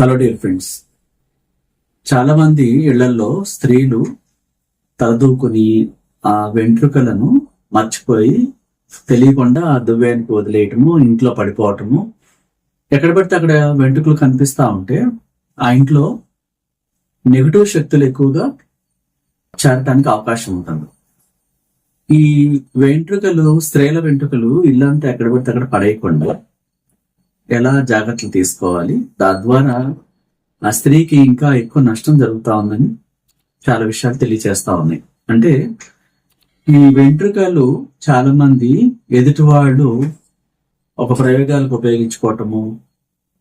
Hello dear friends చాలామంది ఇళ్ళలో స్త్రీలు తలదూకుని ఆ వెంట్రుకలను మర్చిపోయి తెలియకుండా ఆ దువ్వానికి వదిలేయటము ఇంట్లో పడిపోవటము. ఎక్కడ పడితే అక్కడ వెంట్రుకలు కనిపిస్తా ఉంటే ఆ ఇంట్లో నెగిటివ్ శక్తులు ఎక్కువగా చేరటానికి అవకాశం ఉంటుంది. ఈ వెంట్రుకలు స్త్రీల వెంట్రుకలు ఇల్లంతా ఎక్కడ పడితే అక్కడ పడేయకుండా ఎలా జాగ్రత్తలు తీసుకోవాలి? తద్వారా ఆ స్త్రీకి ఇంకా ఎక్కువ నష్టం జరుగుతూ ఉందని చాలా విషయాలు తెలియచేస్తా ఉన్నాయి. అంటే ఈ వెంట్రుకలు చాలా మంది ఎదుటివాళ్ళు ఒక ప్రయోగాలకు ఉపయోగించుకోవటము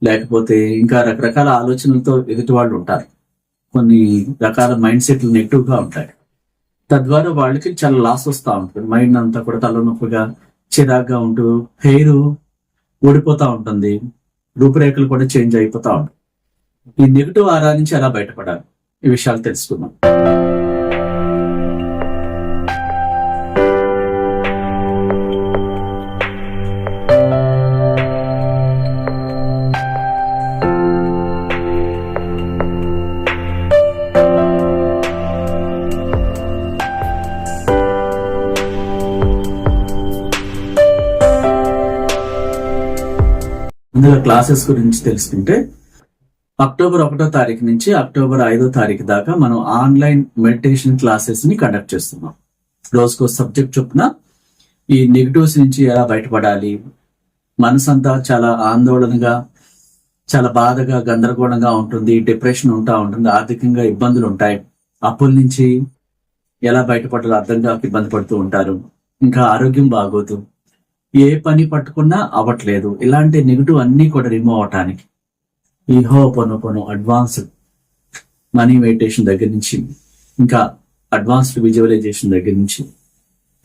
లేకపోతే ఇంకా రకరకాల ఆలోచనలతో ఎదుటివాళ్ళు ఉంటారు. కొన్ని రకాల మైండ్ సెట్లు నెగిటివ్గా ఉంటాయి. తద్వారా వాళ్ళకి చాలా లాస్ వస్తూ ఉంటుంది. మైండ్ అంతా కూడా తలనొప్పిగా చిరాగ్గా ఉంటూ హెయిర్ ఊడిపోతూ ఉంటుంది. రూపురేఖలు కూడా చేంజ్ అయిపోతా ఉంటాయి. ఈ నెగిటివ్ ఆరా నుంచి ఎలా బయటపడాలి. ఈ విషయాలు తెలుసుకుందాం. ముందుగా క్లాసెస్ గురించి తెలుసుకుంటే అక్టోబర్ ఒకటో తారీఖు నుంచి అక్టోబర్ ఐదో తారీఖు దాకా మనం ఆన్లైన్ మెడిటేషన్ క్లాసెస్ని కండక్ట్ చేస్తున్నాం. రోజుకో సబ్జెక్ట్ చొప్పున ఈ నెగిటివ్స్ నుంచి ఎలా బయటపడాలి మనసంతా చాలా ఆందోళనగా చాలా బాధగా గందరగోళంగా ఉంటుంది డిప్రెషన్ ఉంటా ఉంటుంది ఆర్థికంగా ఇబ్బందులు ఉంటాయి. అప్పుల నుంచి ఎలా బయటపడాలో అర్థం కాక ఇబ్బంది పడుతూ ఉంటారు. ఇంకా ఆరోగ్యం బాగోదు. ఏ పని పట్టుకున్నా అవ్వట్లేదు. ఇలాంటి నెగిటివ్ అన్ని కూడా రిమూవ్ అవటానికి. ఈ హోపోనోపోనో అడ్వాన్స్డ్ మనీ మెడిటేషన్ దగ్గర నుంచి ఇంకా అడ్వాన్స్డ్ విజువలైజేషన్ దగ్గర నుంచి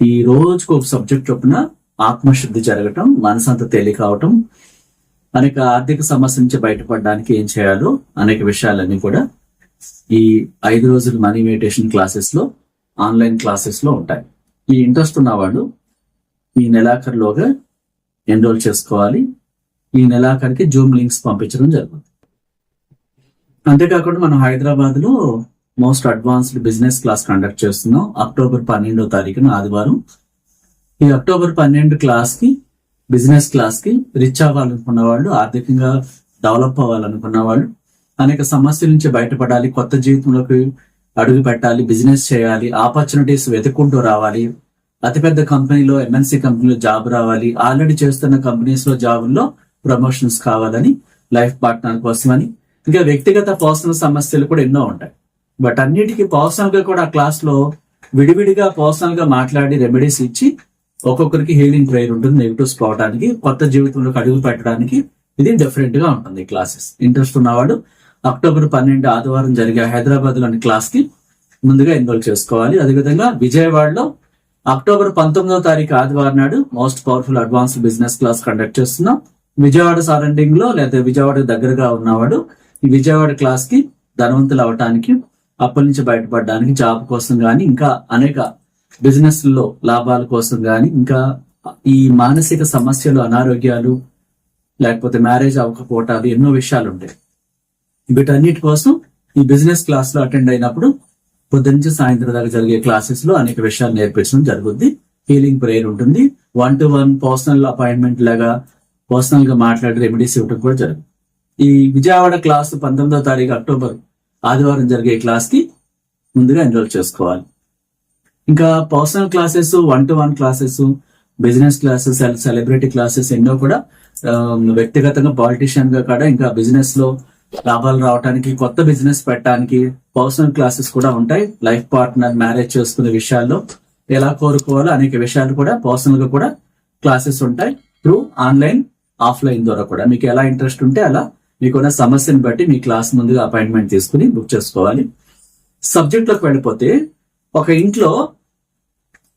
ఈ రోజుకు ఒక సబ్జెక్ట్ చొప్పున ఆత్మశుద్ధి జరగటం మనసంత తేలిక అవటం అనేక ఆర్థిక సమస్య నుంచి బయటపడడానికి ఏం చేయాలో అనేక విషయాలన్నీ కూడా ఈ ఐదు రోజుల మనీ మెడిటేషన్ క్లాసెస్లో ఆన్లైన్ క్లాసెస్లో ఉంటాయి. ఈ ఇంట్రెస్ట్ ఉన్న వాళ్ళు ఈ నెలాఖరులోగా ఎన్రోల్ చేసుకోవాలి. ఈ నెలాఖరికి జూమ్ లింక్స్ పంపించడం జరుగుతుంది. అంతేకాకుండా మనం హైదరాబాద్లో most advanced business class conduct చేస్తున్నాం. అక్టోబర్ పన్నెండో తారీఖున ఆదివారం. ఈ అక్టోబర్ పన్నెండు క్లాస్కి బిజినెస్ క్లాస్కి రిచ్ అవ్వాలనుకున్న వాళ్ళు ఆర్థికంగా డెవలప్ అవ్వాలనుకున్న వాళ్ళు అనేక సమస్యల నుంచి బయటపడాలి కొత్త జీవితంలోకి అడుగు పెట్టాలి బిజినెస్ చేయాలి ఆపర్చునిటీస్ వెతుక్కుంటూ రావాలి అతిపెద్ద కంపెనీలో ఎంఎన్సీ కంపెనీలో జాబ్ రావాలి. ఆల్రెడీ చేస్తున్న కంపెనీస్లో జాబుల్లో ప్రమోషన్స్ కావాలని లైఫ్ పార్ట్నర్ కోసమని. ఇంకా వ్యక్తిగత పర్సనల్ సమస్యలు కూడా ఎన్నో ఉంటాయి. బట్ అన్నిటికీ పర్సనల్గా కూడా క్లాస్లో విడివిడిగా పర్సనల్గా మాట్లాడి రెమెడీస్ ఇచ్చి ఒక్కొక్కరికి హీలింగ్ ప్రేయర్ ఉంటుంది నెగిటివ్స్ పోవడానికి కొత్త జీవితంలోకి అడుగు పెట్టడానికి ఇది డిఫరెంట్గా ఉంటుంది క్లాసెస్ ఇంట్రెస్ట్ ఉన్నవాడు అక్టోబర్ పన్నెండు ఆదివారం జరిగే హైదరాబాద్లోని క్లాస్కి ముందుగా ఎన్రోల్ చేసుకోవాలి. అదేవిధంగా విజయవాడలో అక్టోబర్ పంతొమ్మిదవ తారీఖు ఆదివారం నాడు most powerful advance business class conduct చేస్తున్నాం విజయవాడ సరౌండింగ్లో లేదా విజయవాడ దగ్గరగా ఉన్నవాడు ఈ విజయవాడ క్లాస్కి ధనవంతులు అవటానికి అప్పుల నుంచి బయటపడడానికి జాబ్ కోసం కానీ ఇంకా అనేక బిజినెస్లో లాభాల కోసం కానీ ఇంకా ఈ మానసిక సమస్యలు అనారోగ్యాలు లేకపోతే మ్యారేజ్ అవ్వకపోవటాలు ఎన్నో విషయాలు ఉంటాయి వీటన్నిటి కోసం ఈ బిజినెస్ క్లాస్లో అటెండ్ అయినప్పుడు పొద్దు నుంచి సాయంత్రం దాకా జరిగే క్లాసెస్లో అనేక విషయాలు నేర్పించడం జరుగుద్ది. హీలింగ్ ప్రేయర్ ఉంటుంది. One to one personal appointment లాగా పర్సనల్గా మాట్లాడి రెమెడీస్ ఇవ్వడం కూడా జరుగుతుంది ఈ విజయవాడ క్లాస్ పంతొమ్మిదో తారీఖు అక్టోబర్ ఆదివారం జరిగే క్లాస్కి ముందుగా ఎన్రోల్ చేసుకోవాలి. ఇంకా personal classes one to one classes business classes celebrity classes ఎన్నో కూడా వ్యక్తిగతంగా పాలిటిషియన్గా కూడా ఇంకా బిజినెస్లో లాభాలు రావడానికి కొత్త బిజినెస్ పెట్టడానికి పర్సనల్ క్లాసెస్ కూడా ఉంటాయి. లైఫ్ పార్ట్నర్ మ్యారేజ్ చేసుకునే విషయాల్లో ఎలా కోరుకోవాలో అనేక విషయాలు కూడా పర్సనల్గా కూడా క్లాసెస్ ఉంటాయి. త్రూ ఆన్లైన్ ఆఫ్లైన్ ద్వారా కూడా. మీకు ఎలా ఇంట్రెస్ట్ ఉంటే అలా మీకున్న సమస్యను బట్టి మీ క్లాస్ ముందుగా అపాయింట్మెంట్ తీసుకుని బుక్ చేసుకోవాలి. సబ్జెక్ట్లోకి వెళ్ళిపోతే ఒక ఇంట్లో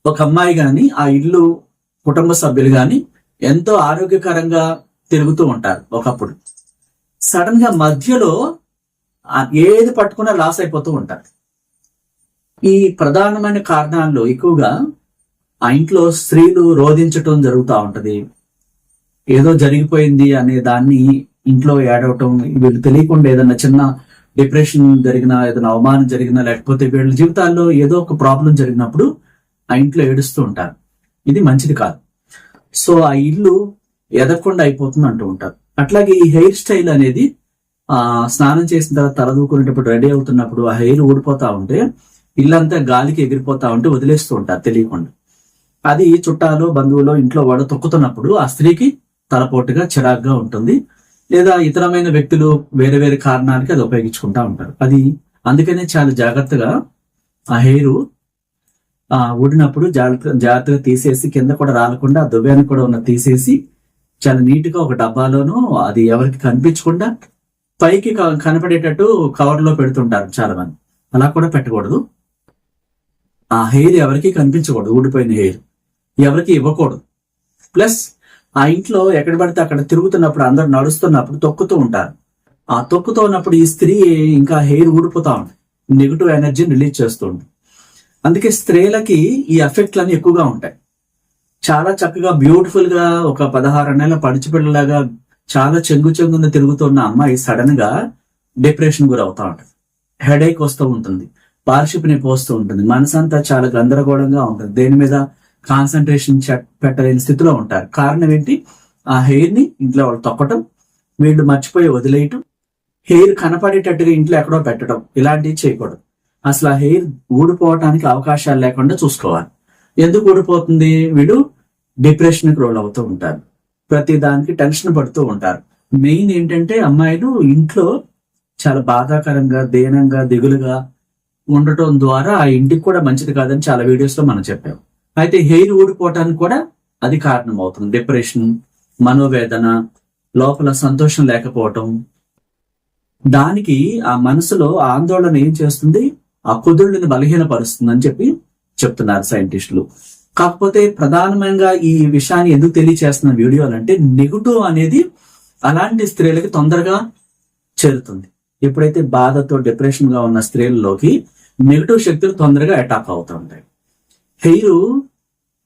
ఒక అమ్మాయి గాని ఆ ఇల్లు కుటుంబ సభ్యులు గాని ఎంతో ఆరోగ్యకరంగా తిరుగుతూ ఉంటారు ఒకప్పుడు. సడన్గా మధ్యలో ఏది పట్టుకున్నా లాస్ అయిపోతూ ఉంటారు. ఈ ప్రధానమైన కారణాల్లో ఎక్కువగా ఆ ఇంట్లో స్త్రీలు రోధించటం జరుగుతూ ఉంటది. ఏదో జరిగిపోయింది అనే దాన్ని ఇంట్లో ఏడవటం వీళ్ళు తెలియకుండా ఏదైనా చిన్న డిప్రెషన్ జరిగినా ఏదైనా అవమానం జరిగినా లేకపోతే వీళ్ళ జీవితాల్లో ఏదో ఒక ప్రాబ్లం జరిగినప్పుడు ఆ ఇంట్లో ఏడుస్తూ ఉంటారు. ఇది మంచిది కాదు. సో ఆ ఇల్లు ఎదగకుండా అయిపోతుంది అంటూ ఉంటారు. అట్లాగే ఈ హెయిర్ స్టైల్ అనేది ఆ స్నానం చేసిన తర్వాత తలదూకునేటప్పుడు రెడీ అవుతున్నప్పుడు ఆ హెయిర్ ఊడిపోతా ఉంటే ఇల్లంతా గాలికి ఎగిరిపోతా ఉంటే వదిలేస్తూ ఉంటారు తెలియకుండా. అది చుట్టాలు బంధువులు ఇంట్లో వాడు తొక్కుతున్నప్పుడు ఆ స్త్రీకి తలపోటుగా చిరాగ్గా ఉంటుంది. లేదా ఇతరమైన వ్యక్తులు వేరే వేరే కారణానికి అది ఉపయోగించుకుంటా ఉంటారు. అది అందుకనే చాలా జాగ్రత్తగా ఆ హెయిర్ ఆ ఊడినప్పుడు జాగ్రత్త జాగ్రత్తగా తీసేసి కింద కూడా రాలకుండా ఆ దువ్యానికి కూడా ఉన్న తీసేసి చాలా నీట్గా ఒక డబ్బాలోనూ అది ఎవరికి కనిపించకుండా పైకి కనపడేటట్టు కవర్లో పెడుతుంటారు చాలా మంది అలా కూడా పెట్టకూడదు. ఆ హెయిర్ ఎవరికి కనిపించకూడదు. ఊడిపోయిన హెయిర్ ఎవరికి ఇవ్వకూడదు. ప్లస్ ఆ ఇంట్లో ఎక్కడ పడితే అక్కడ తిరుగుతున్నప్పుడు అందరు నడుస్తున్నప్పుడు తొక్కుతూ ఉంటారు. ఆ తొక్కుతూ ఉన్నప్పుడు ఈ స్త్రీ ఇంకా హెయిర్ ఊడిపోతా ఉంది. నెగిటివ్ ఎనర్జీని రిలీజ్ చేస్తూ ఉంటుంది అందుకే స్త్రీలకి ఈ ఎఫెక్ట్లన్నీ ఎక్కువగా ఉంటాయి. చాలా చక్కగా బ్యూటిఫుల్గా ఒక పదహారు నెలల పడిచిపిల్లలాగా చాలా చెంగు చెంగున తిరుగుతున్న అమ్మాయి సడన్గా డిప్రెషన్ గురవుతా ఉంటుంది. హెడేక్ వస్తూ ఉంటుంది. పార్షిప్ నొప్పి వస్తూ ఉంటుంది. మనసంతా చాలా గందరగోళంగా ఉంటుంది. దేని మీద కాన్సన్ట్రేషన్ పెట్టలేని స్థితిలో ఉంటారు. కారణం ఏంటి? ఆ హెయిర్ని ఇంట్లో వాళ్ళు తొక్కటం వీళ్ళు మర్చిపోయి వదిలేయటం హెయిర్ కనపడేటట్టుగా ఇంట్లో ఎక్కడో పెట్టడం ఇలాంటివి చేయకూడదు. అసలు ఆ హెయిర్ ఊడిపోవటానికి అవకాశాలు లేకుండా చూసుకోవాలి. ఎందుకు ఊడిపోతుంది వీడు? డిప్రెషన్కి రోల్ అవుతూ ఉంటారు. ప్రతి దానికి టెన్షన్ పడుతూ ఉంటారు. మెయిన్ ఏంటంటే అమ్మాయిలు ఇంట్లో చాలా బాధాకరంగా దీనంగా దిగులుగా ఉండటం ద్వారా ఆ ఇంటికి కూడా మంచిది కాదని చాలా వీడియోస్లో మనం చెప్పాం. అయితే హెయిర్ ఊడిపోవటానికి కూడా అది కారణం అవుతుంది. డిప్రెషన్ మనోవేదన లోపల సంతోషం లేకపోవటం. దానికి ఆ మనసులో ఆందోళన ఏం చేస్తుంది? ఆ కుదుళ్ళని బలహీనపరుస్తుంది అని చెప్పి చెప్తున్నారు సైంటిస్టులు. కాకపోతే ప్రధానంగా ఈ విషయాన్ని ఎందుకు తెలియచేస్తున్న వీడియోలు అంటే నెగిటివ్ అనేది అలాంటి స్త్రీలకి తొందరగా చేరుతుంది. ఎప్పుడైతే బాధతో డిప్రెషన్గా ఉన్న స్త్రీలలోకి నెగిటివ్ శక్తులు తొందరగా అటాక్ అవుతూ ఉంటాయి. హెయిర్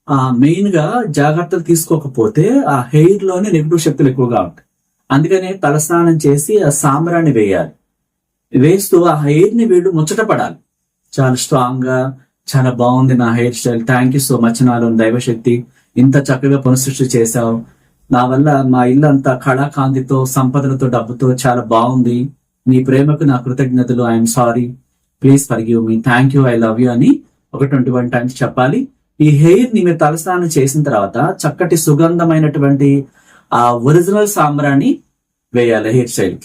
ఆ మెయిన్గా జాగ్రత్తలు తీసుకోకపోతే ఆ హెయిర్లోనే నెగిటివ్ శక్తులు ఎక్కువగా ఉంటాయి. అందుకనే తలస్నానం చేసి ఆ సాంబ్రాన్ని వేయాలి. వేస్తూ ఆ హెయిర్ని వీడు ముచ్చట పడాలి చాలా స్ట్రాంగ్గా చాలా బాగుంది నా hair style. Thank you so much నాలో దైవశక్తి. ఇంత చక్కగా పునఃసృష్టి చేశావు. నా వల్ల మా ఇల్లు అంతా కళాకాంతితో సంపదలతో డబ్బుతో చాలా బాగుంది. నీ ప్రేమకు నా కృతజ్ఞతలు. I'm sorry please forgive me thank you I love you అని ఒక ట్వంటీ వన్ టైమ్స్ చెప్పాలి. ఈ హెయిర్ని మీరు తలస్నానం చేసిన తర్వాత చక్కటి సుగంధమైనటువంటి ఆ ఒరిజినల్ సాంబ్రాన్ని వేయాలి హెయిర్ స్టైల్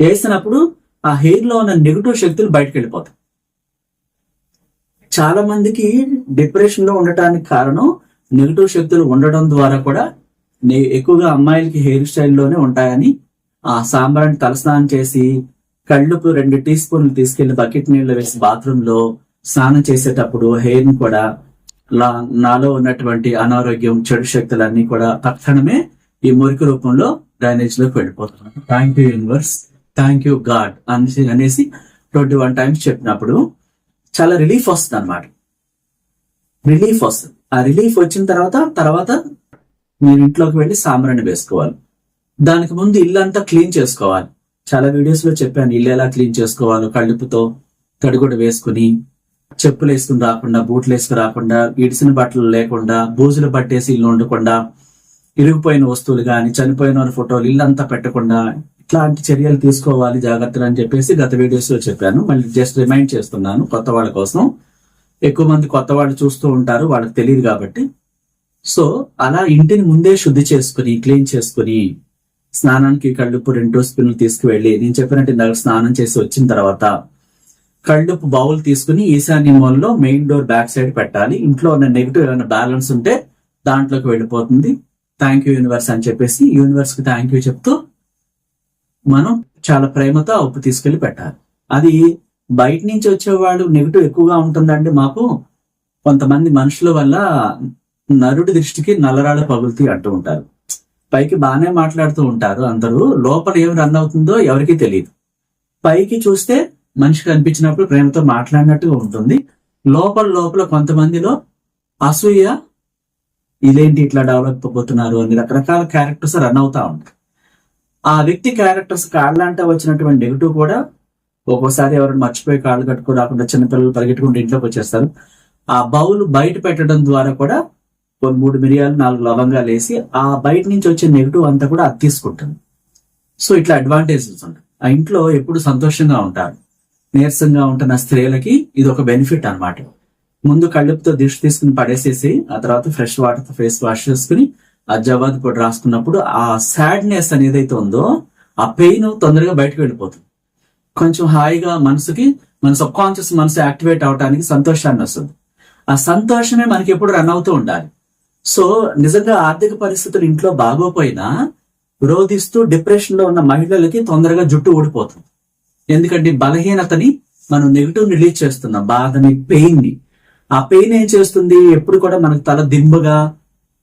వేసినప్పుడు ఆ హెయిర్లో ఉన్న నెగిటివ్ శక్తులు బయటకు వెళ్ళిపోతాయి. చాలా మందికి డిప్రెషన్లో ఉండటానికి కారణం నెగిటివ్ శక్తులు ఉండడం ద్వారా కూడా ఎక్కువగా అమ్మాయిలకి హెయిర్ స్టైల్లోనే ఉంటాయని ఆ సాంబ్రాన్ని తలస్నానం చేసి కళ్ళుకు రెండు టీ స్పూన్లు తీసుకెళ్ళి బకెట్ నీళ్ళు వేసి బాత్రూమ్లో స్నానం చేసేటప్పుడు హెయిర్ని కూడా లా- నాలో ఉన్నటువంటి అనారోగ్యం చెడు శక్తులన్నీ కూడా తక్షణమే ఈ మురికి రూపంలో డ్రైనేజ్లోకి వెళ్ళిపోతున్నాను thank you universe thank you God అనేసి అనేసి ట్వంటీ వన్ టైమ్స్ చెప్పినప్పుడు చాలా రిలీఫ్ వస్తుంది అనమాట రిలీఫ్ వస్తుంది. ఆ రిలీఫ్ వచ్చిన తర్వాత తర్వాత మీరు ఇంట్లోకి వెళ్ళి సాంబ్రాన్ని వేసుకోవాలి. దానికి ముందు ఇల్లు అంతా క్లీన్ చేసుకోవాలి. చాలా వీడియోస్లో చెప్పాను ఇల్లు ఎలా క్లీన్ చేసుకోవాలో కళ్ళుపుతో తడిగుడ్డ వేసుకుని చెప్పులు వేసుకుని రాకుండా బూట్లు వేసుకుని రాకుండా ఇడిసిన బట్టలు లేకుండా బూజులు పట్టేసి ఇల్లు ఉండకుండా ఇరిగిపోయిన వస్తువులు కానీ చనిపోయిన వాళ్ళ ఫోటోలు ఇల్లు అంతా పెట్టకుండా ఇట్లాంటి చర్యలు తీసుకోవాలి జాగ్రత్తలు అని చెప్పేసి గత వీడియోస్లో చెప్పాను. మళ్ళీ జస్ట్ రిమైండ్ చేస్తున్నాను కొత్త వాళ్ళ కోసం. ఎక్కువ మంది కొత్త వాళ్ళు చూస్తూ ఉంటారు వాళ్ళకి తెలియదు కాబట్టి. సో అలా ఇంటిని ముందే శుద్ధి చేసుకుని క్లీన్ చేసుకుని స్నానానికి కళ్ళుప్పు రెండు స్పిన్లు తీసుకువెళ్ళి నేను చెప్పినట్టు ఇందాక స్నానం చేసి వచ్చిన తర్వాత కళ్ళుప్పు బౌల్ తీసుకుని ఈశాన్య మూలలో మెయిన్ డోర్ బ్యాక్ సైడ్ పెట్టాలి. ఇంట్లో ఉన్న నెగిటివ్ ఏమైనా బ్యాలెన్స్ ఉంటే దాంట్లోకి వెళ్ళిపోతుంది. థ్యాంక్ యూ యూనివర్స్ అని చెప్పేసి యూనివర్స్కి థ్యాంక్ యూ చెప్తూ మనం చాలా ప్రేమతో అప్పు ఉప్పు తీసుకెళ్ళి పెట్టాలి. అది బయట నుంచి వచ్చేవాడు నెగిటివ్ ఎక్కువగా ఉంటుందంటే మాకు. కొంతమంది మనుషుల వల్ల నరుడి దృష్టికి నల్లరాళ్ళు పగులుతీ అంటూ ఉంటారు. పైకి బాగానే మాట్లాడుతూ ఉంటారు అందరూ. లోపల ఏం రన్ అవుతుందో ఎవరికీ తెలియదు. పైకి చూస్తే మనిషి కనిపించినప్పుడు ప్రేమతో మాట్లాడినట్టుగా ఉంటుంది. లోపల లోపల కొంతమందిలో అసూయ ఇదేంటి ఇట్లా డెవలప్ అయిపోతున్నారు? అని రకరకాల క్యారెక్టర్స్ రన్ అవుతా ఉంటాయి. ఆ వ్యక్తి క్యారెక్టర్స్ కాళ్ళంటే వచ్చినటువంటి నెగిటివ్ కూడా ఒక్కోసారి ఎవరైనా మర్చిపోయి కాళ్ళు కట్టుకో రాకుండా చిన్నపిల్లలు పరిగెట్టుకుంటూ ఇంట్లోకి వచ్చేస్తారు. ఆ బౌల్ బయట పెట్టడం ద్వారా కూడా కొన్ని మూడు మిరియాలు నాలుగు లవంగాలు వేసి ఆ బయట నుంచి వచ్చే నెగిటివ్ అంతా కూడా అది తీసుకుంటుంది. సో ఇట్లా అడ్వాంటేజెస్ ఉంటాయి. ఆ ఇంట్లో ఎప్పుడు సంతోషంగా ఉంటారు. నీరసంగా ఉంటున్న స్త్రీలకి ఇది ఒక బెనిఫిట్ అన్నమాట. ముందు కళ్ళుపుతో దిష్టి తీసుకుని పడేసేసి ఆ తర్వాత ఫ్రెష్ వాటర్తో ఫేస్ వాష్ చేసుకుని జవాద్ కూడా రాసుకున్నప్పుడు ఆ సాడ్నెస్ అనేది ఏదైతే ఉందో ఆ పెయిన్ తొందరగా బయటకు వెళ్ళిపోతుంది. కొంచెం హాయిగా మనసుకి మన సబ్ కాన్షియస్ మనసు యాక్టివేట్ అవడానికి సంతోషాన్ని వస్తుంది. ఆ సంతోషమే మనకి ఎప్పుడు రన్ అవుతూ ఉండాలి. సో నిజంగా ఆర్థిక పరిస్థితులు ఇంట్లో బాగోపోయినా రోధిస్తూ డిప్రెషన్లో ఉన్న మహిళలకి తొందరగా జుట్టు ఊడిపోతుంది. ఎందుకంటే బలహీనతని మనం నెగిటివ్ రిలీజ్ చేస్తున్నాం బాధని పెయిన్ని. ఆ పెయిన్ ఏం చేస్తుంది? ఎప్పుడు కూడా మనకు తల దింబగా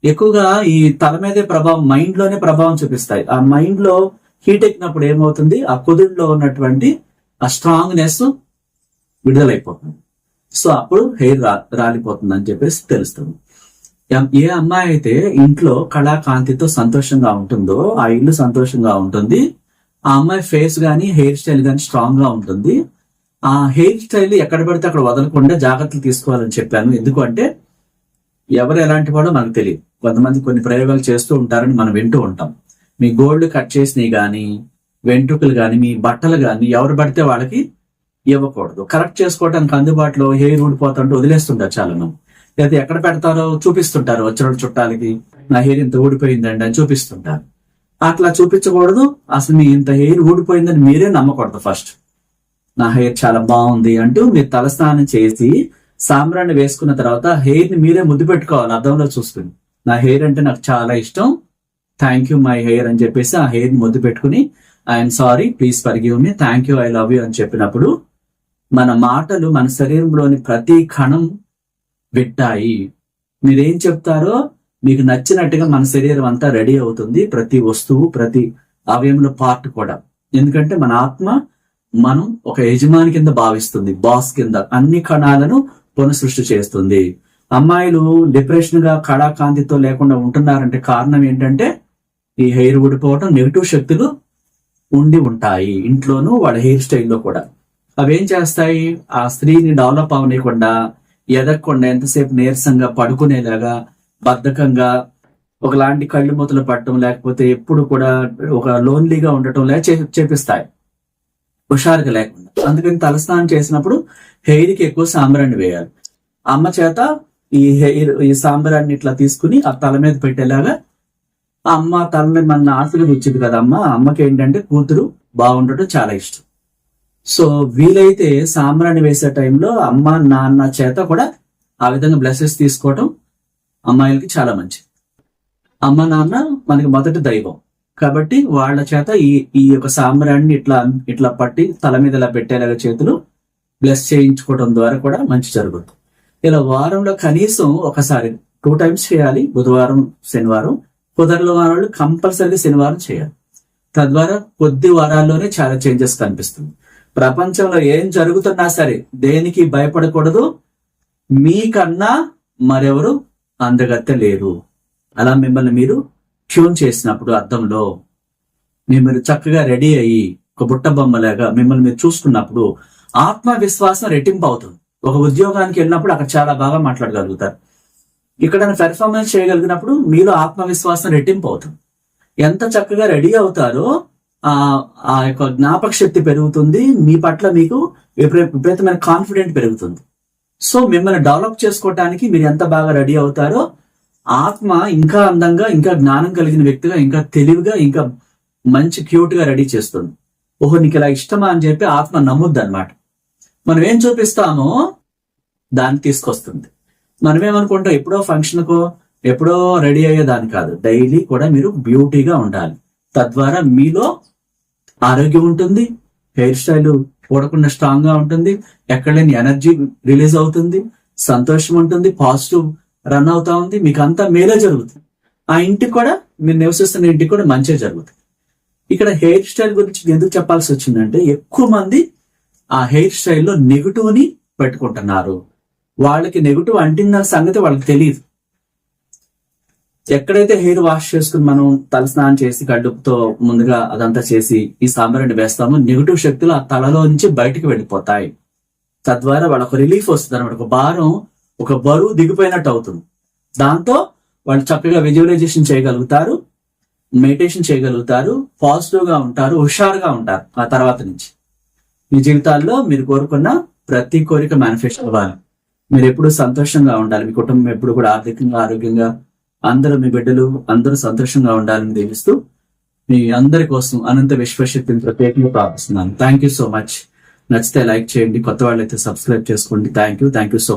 ఎక్కువగా ఈ తల మీదే ప్రభావం మైండ్లోనే ప్రభావం చూపిస్తాయి. ఆ మైండ్లో హీట్ ఎక్కినప్పుడు ఏమవుతుంది? ఆ కుదురులో ఉన్నటువంటి ఆ స్ట్రాంగ్నెస్ విడుదలైపోతుంది. సో అప్పుడు హెయిర్ రా రాలిపోతుంది అని చెప్పేసి తెలుస్తుంది. ఏ అమ్మాయి అయితే ఇంట్లో కళాకాంతితో సంతోషంగా ఉంటుందో ఆ ఇల్లు సంతోషంగా ఉంటుంది ఆ అమ్మాయి ఫేస్ కానీ హెయిర్ స్టైల్ కానీ స్ట్రాంగ్గా ఉంటుంది ఆ హెయిర్ స్టైల్ ఎక్కడ పడితే అక్కడ వదలకుండా జాగ్రత్తలు తీసుకోవాలని చెప్పాను. ఎందుకంటే ఎవరు ఎలాంటి వాడో మనకు తెలియదు. కొంతమంది కొన్ని ప్రయోగాలు చేస్తూ ఉంటారని మనం వింటూ ఉంటాం. మీ గోల్డ్ కట్ చేసినవి కానీ వెంట్రుకలు కానీ మీ బట్టలు కానీ ఎవరు పడితే వాళ్ళకి ఇవ్వకూడదు. కరెక్ట్ చేసుకోవడానికి అందుబాటులో హెయిర్ ఊడిపోతుంటే వదిలేస్తుంటారు చాలా లేకపోతే ఎక్కడ పెడతారో చూపిస్తుంటారు. వచ్చిన చుట్టాలకి నా హెయిర్ ఇంత ఊడిపోయిందండి అని చూపిస్తుంటారు. అట్లా చూపించకూడదు. అసలు మీ ఇంత హెయిర్ ఊడిపోయిందని మీరే నమ్మకూడదు ఫస్ట్. నా హెయిర్ చాలా బాగుంది అంటూ మీరు తలస్నానం చేసి సాంబ్రాన్ని వేసుకున్న తర్వాత హెయిర్ని మీరే ముద్దు పెట్టుకోవాలి అద్దంలో చూసుకుని నా హెయిర్ అంటే నాకు చాలా ఇష్టం. థ్యాంక్ యూ మై హెయిర్ అని చెప్పేసి ఆ హెయిర్ని ముద్దు పెట్టుకుని I'm sorry please forgive me thank you I love you అని చెప్పినప్పుడు మన మాటలు మన శరీరంలోని ప్రతి కణం పెట్టాయి మీరేం చెప్తారో మీకు నచ్చినట్టుగా మన శరీరం అంతా రెడీ అవుతుంది ప్రతి వస్తువు ప్రతి అవయంలో పార్ట్ కూడా. ఎందుకంటే మన ఆత్మ మనం ఒక యజమాని కింద భావిస్తుంది బాస్ కింద అన్ని కణాలను పునఃసృష్టి చేస్తుంది. అమ్మాయిలు డిప్రెషన్గా కళాకాంతితో లేకుండా ఉంటున్నారంటే కారణం ఏంటంటే ఈ హెయిర్ ఊడిపోవటం నెగిటివ్ శక్తులు ఉండి ఉంటాయి ఇంట్లోనూ వాళ్ళ హెయిర్ స్టైల్లో కూడా. అవేం చేస్తాయి? ఆ స్త్రీని డెవలప్ అవనీయకుండా ఎదగకుండా ఎంతసేపు నీరసంగా పడుకునేలాగా బద్ధకంగా ఒకలాంటి కళ్ళు మూతలు పట్టడం లేకపోతే ఎప్పుడు కూడా ఒక లోన్లీగా ఉండటం లేక చేపిస్తాయి. హుషారుగా లేకుండా. అందుకని తలస్నానం చేసినప్పుడు హెయిర్కి ఎక్కువ సాంబ్రాన్ని వేయాలి. అమ్మ చేత ఈ హెయిర్ ఈ సాంబ్రాన్ని ఇట్లా తీసుకుని ఆ తల మీద పెట్టేలాగా ఆ అమ్మ తలని మన ఆశలు వచ్చింది కదా అమ్మ అమ్మకి ఏంటంటే కూతురు బాగుండటం చాలా ఇష్టం. సో వీలైతే సాంబ్రాన్ని వేసే టైంలో అమ్మ నాన్న చేత కూడా ఆ విధంగా బ్లెస్సెస్ తీసుకోవటం అమ్మాయిలకి చాలా మంచిది. అమ్మ నాన్న మనకి మొదటి దైవం. కాబట్టి వాళ్ళ చేత ఈ ఈ యొక్క సామ్రాన్ని ఇట్లా ఇట్లా పట్టి తల మీద ఇలా పెట్టేలాగా చేతులు బ్లెస్ చేయించుకోవడం ద్వారా కూడా మంచి జరుగుతుంది. ఇలా వారంలో కనీసం ఒకసారి టూ టైమ్స్ చేయాలి బుధవారం శనివారం. కుదరలో వారంలో కంపల్సరీ శనివారం చేయాలి. తద్వారా కొద్ది వారాల్లోనే చాలా చేంజెస్ కనిపిస్తుంది. ప్రపంచంలో ఏం జరుగుతున్నా సరే దేనికి భయపడకూడదు మీకన్నా మరెవరు అందగత్తె లేరు. అలా మిమ్మల్ని మీరు ట్యూన్ చేసినప్పుడు అద్దంలో మీరు చక్కగా రెడీ అయ్యి ఒక బుట్ట బొమ్మలాగా మిమ్మల్ని మీరు చూసుకున్నప్పుడు ఆత్మవిశ్వాసం రెట్టింపు అవుతుంది ఒక ఉద్యోగానికి వెళ్ళినప్పుడు అక్కడ చాలా బాగా మాట్లాడగలుగుతారు. ఇక్కడ పెర్ఫార్మెన్స్ చేయగలిగినప్పుడు మీలో ఆత్మవిశ్వాసం రెట్టింపు అవుతుంది ఎంత చక్కగా రెడీ అవుతారో ఆ ఆ యొక్క జ్ఞాపక శక్తి పెరుగుతుంది. మీ పట్ల మీకు విపరీతమైన కాన్ఫిడెంట్ పెరుగుతుంది. సో మిమ్మల్ని డెవలప్ చేసుకోవటానికి మీరు ఎంత బాగా రెడీ అవుతారో ఆత్మ ఇంకా అందంగా ఇంకా జ్ఞానం కలిగిన వ్యక్తిగా ఇంకా తెలివిగా ఇంకా మంచి క్యూట్గా రెడీ చేస్తుంది. ఓహో నీకు ఇలా ఇష్టమా అని చెప్పి ఆత్మ నమ్ముద్ది అనమాట మనం ఏం చూపిస్తామో దాన్ని తీసుకొస్తుంది. మనం ఏమనుకుంటాం ఎప్పుడో ఫంక్షన్కో ఎప్పుడో రెడీ అయ్యేదాని కాదు. డైలీ కూడా మీరు బ్యూటీగా ఉండాలి. తద్వారా మీలో ఆరోగ్యం ఉంటుంది హెయిర్ స్టైల్ కూడకుండా స్ట్రాంగ్గా ఉంటుంది ఎక్కడ లేని ఎనర్జీ రిలీజ్ అవుతుంది సంతోషం ఉంటుంది పాజిటివ్ రన్ అవుతా ఉంది. మీకు అంతా మేలే జరుగుతుంది. ఆ ఇంటికి కూడా మీరు నివసిస్తున్న ఇంటికి కూడా మంచిగా జరుగుతుంది. ఇక్కడ హెయిర్ స్టైల్ గురించి ఎందుకు చెప్పాల్సి వచ్చిందంటే ఎక్కువ మంది ఆ హెయిర్ స్టైల్లో నెగిటివ్ని పెట్టుకుంటున్నారు. వాళ్ళకి నెగిటివ్ అంటున్న సంగతి వాళ్ళకి తెలియదు. ఎక్కడైతే హెయిర్ వాష్ చేసుకుని మనం తలస్నానం చేసి కడుపుతో ముందుగా అదంతా చేసి ఈ సాంబారాన్ని వేస్తామో నెగిటివ్ శక్తులు ఆ తలలో నుంచి బయటికి వెళ్ళిపోతాయి. తద్వారా వాళ్ళకు రిలీఫ్ వస్తుంది అనమాట ఒక భారం ఒక బరువు దిగిపోయినట్టు అవుతుంది. దాంతో వాళ్ళు చక్కగా విజువలైజేషన్ చేయగలుగుతారు మెడిటేషన్ చేయగలుగుతారు పాజిటివ్గా ఉంటారు హుషారుగా ఉంటారు ఆ తర్వాత నుంచి. మీ జీవితాల్లో మీరు కోరుకున్న ప్రతి కోరిక మేనిఫెస్ట్ అవ్వాలి. మీరు ఎప్పుడు సంతోషంగా ఉండాలి. మీ కుటుంబం ఎప్పుడు కూడా ఆర్థికంగా ఆరోగ్యంగా అందరూ మీ బిడ్డలు అందరూ సంతోషంగా ఉండాలని దేవిస్తూ మీ అందరి కోసం అనంత విశ్వశక్తిని ప్రత్యేకంగా ప్రార్థిస్తున్నాను. థ్యాంక్ యూ సో మచ్ నచ్చితే లైక్ చేయండి. కొత్త వాళ్ళైతే సబ్స్క్రైబ్ చేసుకోండి. Thank you thank you so